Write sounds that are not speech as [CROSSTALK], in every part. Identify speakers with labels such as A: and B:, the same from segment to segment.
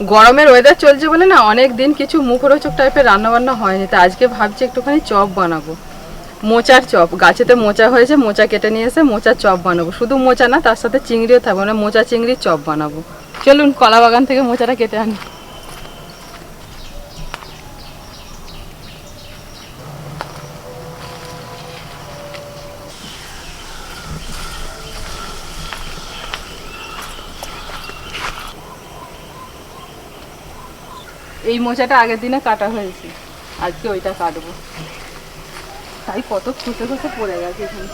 A: গরমের ওয়েদার চলছে বলে না অনেক দিন কিছু মুখরোচক টাইপের রান্না বান্না হয়নি, তা আজকে ভাবছি একটুখানি চপ বানাবো। মোচার চপ, গাছেতে মোচা হয়েছে, মোচা কেটে নিয়ে এসে মোচার চপ বানাবো। শুধু মোচা না, তার সাথে চিংড়িও থাকবে মানে মোচা চিংড়ির চপ বানাবো। চলুন কলা বাগান থেকে মোচাটা কেটে আনি। এই মোচাটা আগের দিনে কাটা হয়েছে। আজকে ওইটা কাটবো। তাই কত খুঁজে খুঁজে পড়ে গেছে এখানে।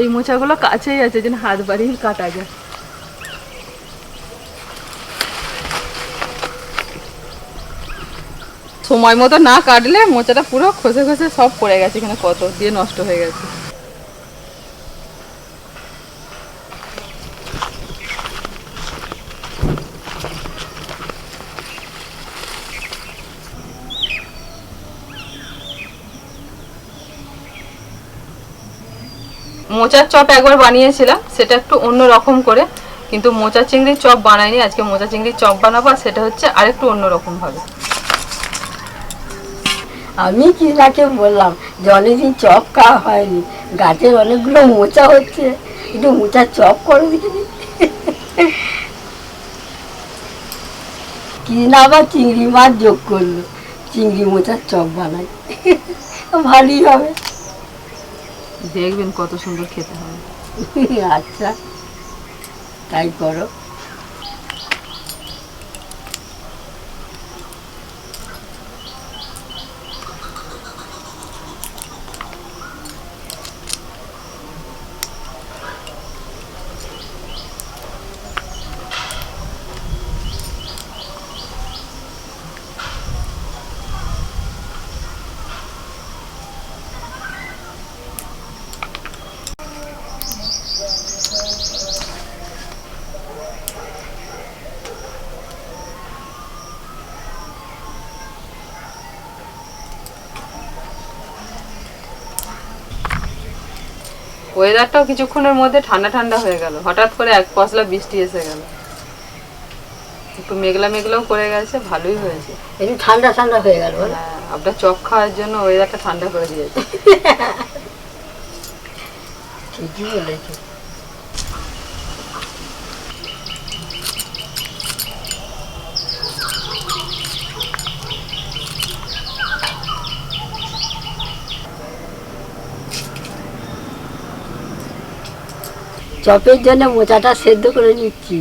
A: এই মোচাগুলো কাছেই আছে, যেন হাত বাড়িয়ে কাটা যায়। সময় মতো না কাটলে মোচাটা পুরো খসে খসে সব পড়ে গেছে, এখানে কত দিয়ে নষ্ট হয়ে গেছে। মোচার চপ একবার বানিয়েছিলাম, সেটা একটু অন্য রকম করে, কিন্তু মোচা চিংড়ির চপ বানাইনি, আজকে মোচা চিংড়ির চপ বানাবো, আর সেটা হচ্ছে আরেকটু অন্য রকম ভাবে
B: আমি কিনাকে বললাম যে অনেকদিন চপ খাওয়া হয়নি গাছের অনেকগুলো মোচা হচ্ছে, একটু মোচার চপ করে দিবি কিনা আবার চিংড়ি মাছ যোগ করল, চিংড়ি মোচার চপ বানাই, ভালোই হবে।
A: দেখবেন কত সুন্দর খেতে হবে [LAUGHS]
B: আচ্ছা তাই করো।
A: ওয়েদারটাও কিছুক্ষণের মধ্যে ঠান্ডা ঠান্ডা হয়ে গেল। হঠাৎ করে এক পশলা বৃষ্টি এসে গেল। একটু মেঘলা মেঘলাও করে গেছে ভালোই হয়েছে।
B: একটু ঠান্ডা ঠান্ডা হয়ে গেল
A: হ্যাঁ আপনার চক খাওয়ার জন্য ওয়েদারটা ঠান্ডা করে দিয়েছে।
B: ঠিকই বলেছ। চপের জন্য মোচাটা সেদ্ধ করে নিচ্ছি।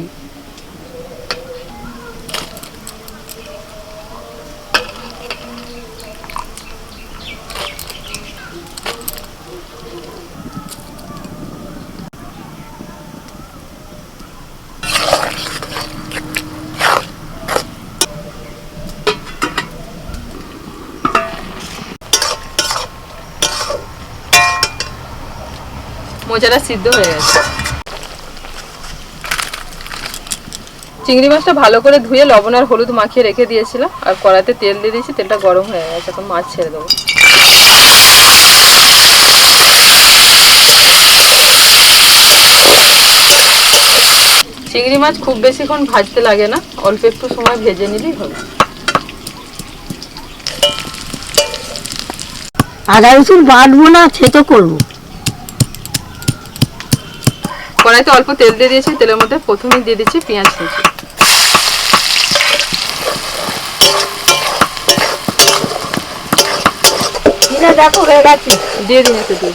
A: মোচাটা সিদ্ধ হয়ে গেছে। চিংড়ি মাছটা ভালো করে ধুয়ে লবণ আর হলুদ মাখিয়ে রেখে দিয়েছিলাম। আর কড়াতে তেল দিয়ে দিয়েছি, তেলটা গরম হয়ে গেছে, এখন মাছ ছেড়ে দেবো। চিংড়ি মাছ খুব বেশিক্ষণ ভাজতে লাগে না, অল্প একটু সময় ভেজে নিলেই হবে।
B: আদা রসুন বাটবো না থেতো করব।
A: কড়াইতে অল্প তেল দিয়ে দিয়েছি তেলের মধ্যে প্রথমেই দিয়ে দিচ্ছি পেঁয়াজ কুচি।
B: হয়ে
A: দিয়ে দিন একটু দিয়ে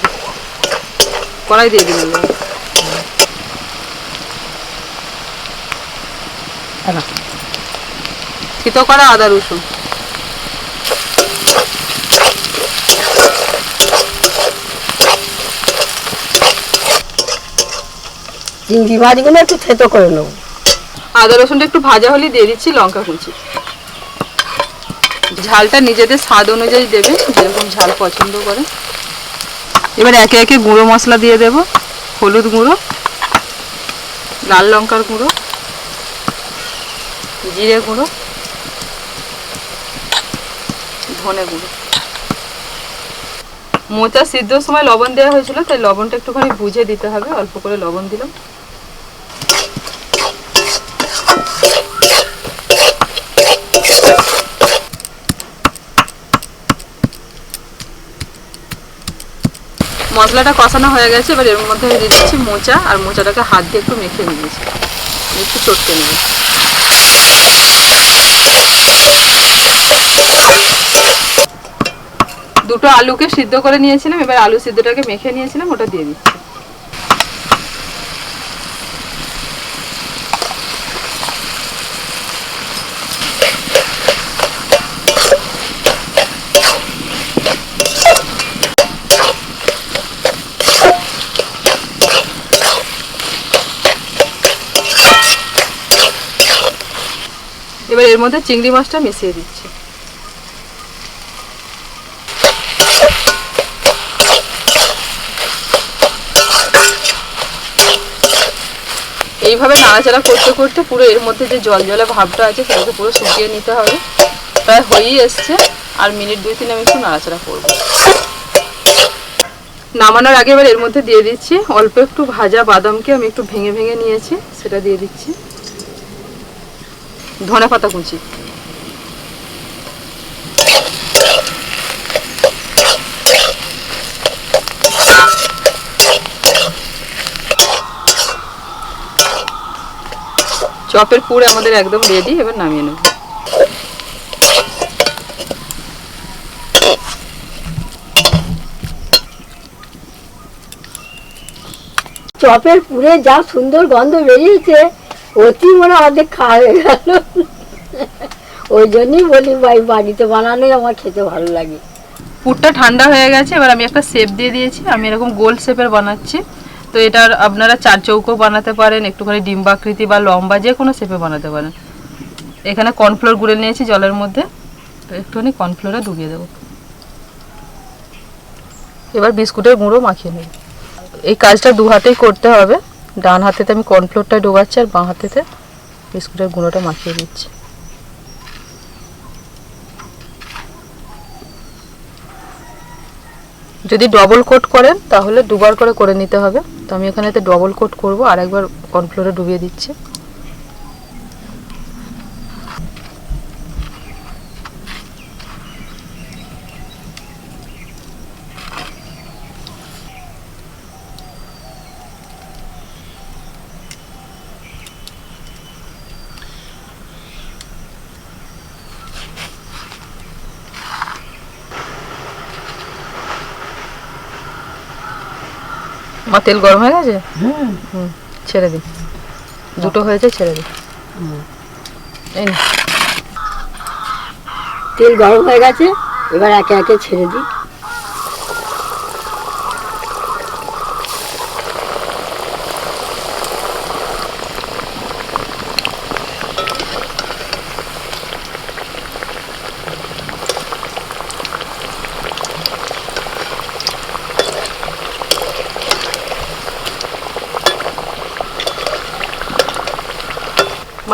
A: কড়াই দিয়ে দিন এবার। করা আদা রসুন।
B: চিংড়ি মাছগুলো একটু থেতো করে নেব।
A: আদা রসুনটা একটু ভাজা হলে দিয়ে দিচ্ছি, লঙ্কা কুচি। ঝালটা নিজেদের স্বাদ অনুযায়ী দেবে, যেরকম ঝাল পছন্দ করে। এবার একে একে গুঁড়ো মশলা দিয়ে দেব, হলুদ গুঁড়ো, লাল লঙ্কার গুঁড়ো, জিরে গুঁড়ো, ধনে গুঁড়ো। মোচা সিদ্ধর সময় লবণ দেওয়া হয়েছিল, তাই লবণটা একটুখানি বুঝে দিতে হবে, অল্প করে লবণ দিলাম। মশলাটা কষানো হয়ে গেছে, এবার এর মধ্যে দিয়ে দিচ্ছি মোচা, আর মোচাটাকে হাত দিয়ে একটু মেখে নিয়েছি একটু চটকে নেব। দুটো আলুকে সিদ্ধ করে নিয়েছিলাম, এবার আলু সিদ্ধটাকে মেখে নিয়েছিলাম, ওটা দিয়ে দিচ্ছি। এবার এর মধ্যে চিংড়ি মাছটা মিশিয়ে দিচ্ছি। এইভাবে নাড়াচাড়া করতে করতে পুরো এর মধ্যে যে জল জলে ভাবটা আছে, সেটাকে পুরো শুকিয়ে নিতে হবে। প্রায় হয়েই এসছে, আর মিনিট দুই তিন আমি একটু নাড়াচাড়া করব। নামানোর আগে এবার এর মধ্যে দিয়ে দিচ্ছি, অল্প একটু ভাজা বাদামকে আমি একটু ভেঙে ভেঙে নিয়েছি, সেটা দিয়ে দিচ্ছি। ধনে পাতা কুচি। চপের পুর আমাদের একদম রেডি এবার নামিয়ে নেব।
B: চপের পুরে যা সুন্দর গন্ধ বেরিয়েছে অতি মনে অর্ধেক খাওয়া হয়ে গেল। ওই জন্যই বলি, ভাই, বাড়িতে বানানোই আমার খেতে ভালো লাগে।
A: পুরটা ঠান্ডা হয়ে গেছে, এবার আমি একটা শেপ দিয়ে দিয়েছি। আমি এরকম গোল শেপের বানাচ্ছি। তো এটার আপনারা চার চৌকো বানাতে পারেন, একটুখানি ডিম্বাকৃতি বা লম্বা যে কোনো শেপে বানাতে পারেন। এখানে কর্নফ্লোর গুলে নিয়েছি জলের মধ্যে। তো একটুখানি কর্নফ্লোরে ডুবিয়ে দেবো। এবার বিস্কুটের গুঁড়ো মাখিয়ে নেব। এই কাজটা দু হাতেই করতে হবে। ডান হাতেতে আমি কর্নফ্লোরটা ডোবাচ্ছি আর বাঁ হাতেতে বিস্কুটের গুঁড়োটা মাখিয়ে দিচ্ছি। যদি ডবল কোট করেন, তাহলে দুবার করে করে নিতে হবে। তো আমি এখানেতে ডবল কোট করব আর একবার কর্নফ্লোরে ডুবিয়ে দিচ্ছি। আমার তেল গরম হয়ে গেছে? হুম ছেড়ে দিন দুটো হয়েছে ছেড়ে দিন এই
B: তেল গরম হয়ে গেছে এবার একে একে ছেড়ে দিই।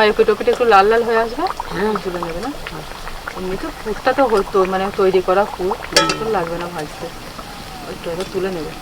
A: মা এপিট একটু লাল লাল হয়ে আসবে
B: হ্যাঁ।
A: তুলে নেবে না? এমনি তো ফুটটা তো হতো মানে তৈরি করা বেশিক্ষণ লাগবে না ভাজতে। ওইটা তুলে নেবে।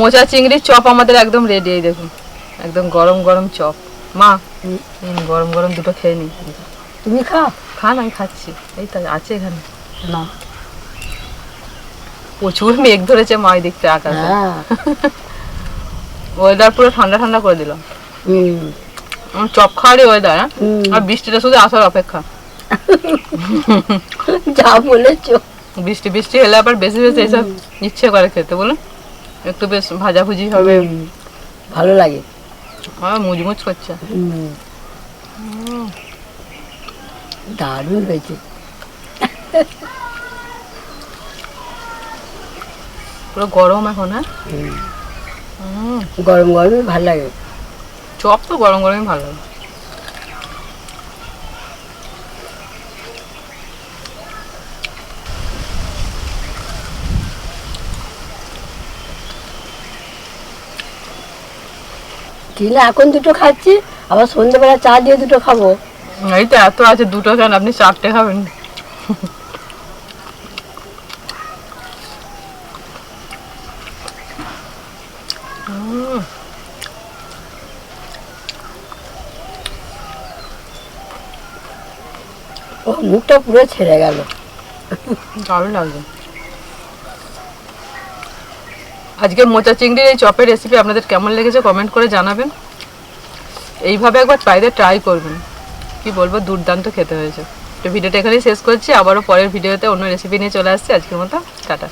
A: মোচা চিংড়ির চপ আমাদের একদম রেডি এই দেখুন। একদম গরম গরম চপ। মা গরম গরম দুটো খেয়ে নিই
B: তুমি খাও?
A: খান আমি খাচ্ছি। এই তো আছে এখানে।
B: না।
A: প্রচুর মেঘ ধরেছে মা ওই দিকটা আকাশে।
B: হ্যাঁ।
A: ওয়েদার পুরো ঠান্ডা ঠান্ডা করে দিলাম আমার চপ খাওয়ারই ওয়েদার
B: হুম।
A: আর বৃষ্টিটা শুধু আসার অপেক্ষা।
B: যা বলেছ।
A: বৃষ্টি বৃষ্টি হলে আবার বেশি বেশি এসব ইচ্ছে করে খেতে বলুন। একটু বেশ ভাজাভুজি হবে।
B: ভালো লাগে।
A: আমার মুচমুচ করছে।
B: দারুণ হয়েছে।
A: পুরো গরম এখন হ্যাঁ?
B: গরম গরমই ভালো লাগে।
A: চপ তো গরম গরমই ভালো লাগে।
B: টিনা এখন দুটো খাচ্ছি আবার সন্ধ্যেবেলা চা দিয়ে দুটো খাব।
A: এই তো এত আছে দুটো কেন আপনি চারটে খাবেন।
B: ও মুখটা পুরো ছেড়ে গেল।
A: দারুণ লাগবে আজকে মোচা চিংড়ির এই চপের রেসিপি আপনাদের কেমন লেগেছে কমেন্ট করে জানাবেন। এইভাবে একবার বাইরে ট্রাই করবেন। কি বলব, দুর্দান্ত খেতে হয়েছে। তো ভিডিওটা এখানেই শেষ করছি। আবারও পরের ভিডিওতে অন্য রেসিপি নিয়ে চলে আসছি। আজকের মতো, টাটা।